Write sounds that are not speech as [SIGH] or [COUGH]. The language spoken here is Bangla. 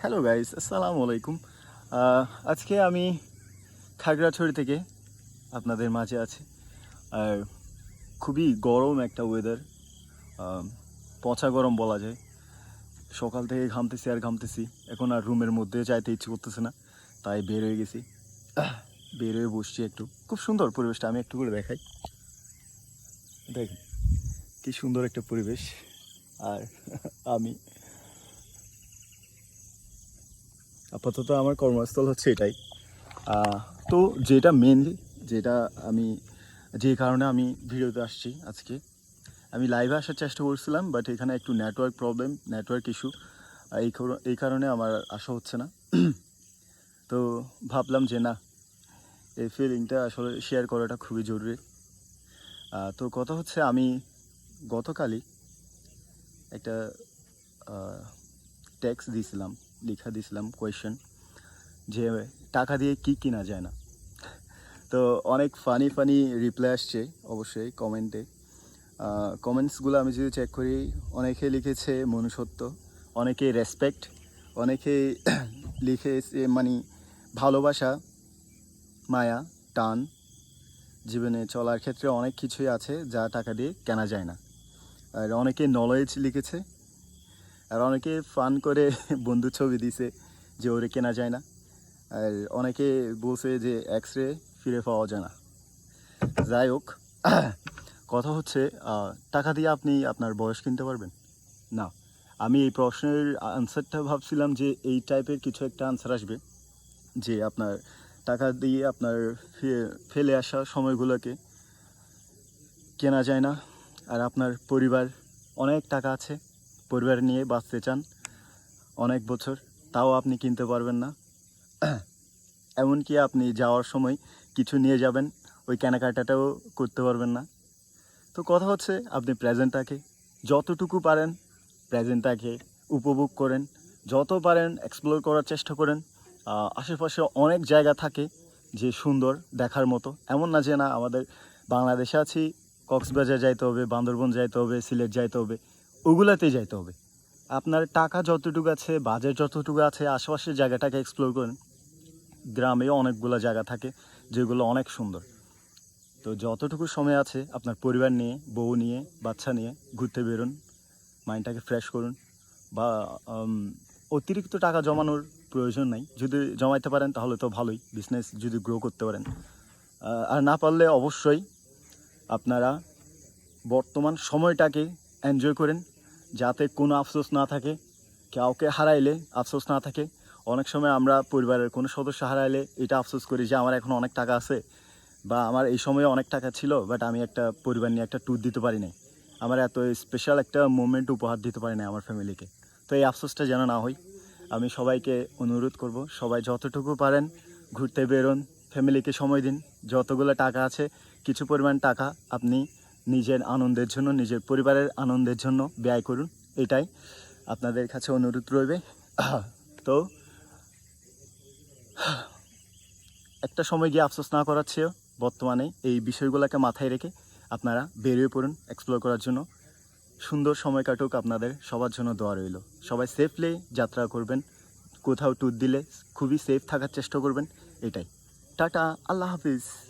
হ্যালো গাইস আসসালামু আলাইকুম আজকে আমি খাগড়াছড়ি থেকে আপনাদের মাঝে আছি। আর খুবই গরম একটা ওয়েদার পচা গরম বলা যায়। সকাল থেকে ঘামতেছি আর ঘামতেছি। এখন আর রুমের মধ্যে যাইতে ইচ্ছে করতেছে না, তাই বের হয়ে গেছি। বের হয়ে বসছি একটু। খুব সুন্দর পরিবেশটা, আমি একটু করে দেখাই। দেখেন, কি সুন্দর একটা পরিবেশ। আর [LAUGHS] আমি আপাতত আমার কর্মস্থল হচ্ছে এটাই। তো যেটা মেনলি যেটা আমি, যে কারণে আমি ভিডিওতে আসছি আজকে, আমি লাইভে আসার চেষ্টা করছিলাম বাট এখানে একটু নেটওয়ার্ক প্রবলেম নেটওয়ার্ক ইস্যু এই এই কারণে আমার আসা হচ্ছে না। [CLEARS THROAT] তো ভাবলাম যে না, এই ফিলিংটা আসলে শেয়ার করাটা খুবই জরুরি। তো কথা হচ্ছে আমি গতকালই একটা ট্যাক্স দিয়েছিলাম, লিখা দিয়েছিলাম কোয়েশ্চেন যে টাকা দিয়ে কি কিনা যায় না। তো অনেক ফানি ফানি রিপ্লাই আসছে অবশ্যই কমেন্টে কমেন্টসগুলো আমি যদি চেক করি, অনেকে লিখেছে মনুষ্যত্ব, অনেকে রেসপেক্ট অনেকে [COUGHS] লিখেছে মানে ভালোবাসা, মায়া, টান। জীবনে চলার ক্ষেত্রে অনেক কিছুই আছে যা টাকা দিয়ে কেনা যায় না। আর অনেকে নলেজ লিখেছে আর অনেকে ফান করে বন্ধু ছবি দিছে যে ওরে কেনা যায় না। আর অনেকে বলছে যে এক্স রে ফিরে পাওয়া যায় না। যাই হোক, কথা হচ্ছে টাকা দিয়ে আপনি আপনার বয়স কিনতে পারবেন? না। আমি এই প্রশ্নের আনসারটা ভাবছিলাম যে এই টাইপের কিছু একটা আনসার আসবে, যে আপনার টাকা দিয়ে আপনার ফেলে আসা সময়গুলোকে কেনা যায় না। আর আপনার পরিবার, অনেক টাকা আছে। পরিবার নিয়ে বাঁচতে চান অনেক বছর, তাও আপনি কিনতে পারবেন না। এমনকি আপনি যাওয়ার সময় কিছু নিয়ে যাবেন, ওই কেনাকাটাটাও করতে পারবেন না। তো কথা হচ্ছে, আপনি প্রেজেন্টটাকে যতটুকু পারেন, প্রেজেন্টটাকে উপভোগ করেন। যত পারেন এক্সপ্লোর করার চেষ্টা করেন। আশেপাশে অনেক জায়গা থাকে যে সুন্দর দেখার মতো। এমন না যে না, আমাদের বাংলাদেশে আছি, কক্সবাজার যাইতে হবে, বান্দরবন যাইতে হবে, সিলেট যাইতে হবে। ওগুলাতেই যাইতে হবে। আপনার টাকা যতটুকু আছে, বাজেট যতটুকু আছে, আশেপাশের জায়গাটাকে এক্সপ্লোর করেন। গ্রামেও অনেকগুলো জায়গা থাকে যেগুলো অনেক সুন্দর। তো যতটুকু সময় আছে আপনার পরিবার নিয়ে, বউ নিয়ে, বাচ্চা নিয়ে ঘুরতে বেরোন, মাইন্ডটাকে ফ্রেশ করুন বা অতিরিক্ত টাকা জমানোর প্রয়োজন নাই। যদি জমাইতে পারেন তাহলে তো ভালোই বিজনেস যদি গ্রো করতে পারেন। আর না পারলে অবশ্যই আপনারা বর্তমান সময়টাকে এনজয় করেন। যাতে কোনো আফসোস না থাকে, কাউকে হারাইলে আফসোস না থাকে। অনেক সময় আমরা পরিবারের কোনো সদস্য হারাইলে এটা আফসোস করি যে, আমার এখন অনেক টাকা আছে বা আমার এই সময়ে অনেক টাকা ছিল বাট আমি একটা পরিবার নিয়ে একটা ট্যুর দিতে পারি নাই। আমার এত স্পেশাল একটা মোমেন্ট উপহার দিতে পারি না আমার ফ্যামিলিকে তো এই আফসোসটা যেন না হয়, আমি সবাইকে অনুরোধ করব, সবাই যতটুকু পারেন ঘুরতে বেরোন ফ্যামিলিকে সময় দিন। যতগুলো টাকা আছে, কিছু পরিমাণ টাকা আপনি নিজের আনন্দের জন্য, নিজের পরিবারের আনন্দের জন্য ব্যয় করুন। এটাই আপনাদের কাছে অনুরোধ রইবে। [CLEARS THROAT] তো, [CLEARS THROAT] একটা সময় গিয়ে আফসোস না করার চেয়েও বর্তমানে এই বিষয়গুলোকে মাথায় রেখে আপনারা বেরিয়ে পড়ুন এক্সপ্লোর করার জন্য। সুন্দর সময় কাটুক আপনাদের, সবার জন্য দোয়া রইল। সবাই সেফলি যাত্রা করবেন, কোথাও ট্যুর দিলে খুবই সেফ থাকার চেষ্টা করবেন, এটাই। টাটা, আল্লাহ হাফিজ।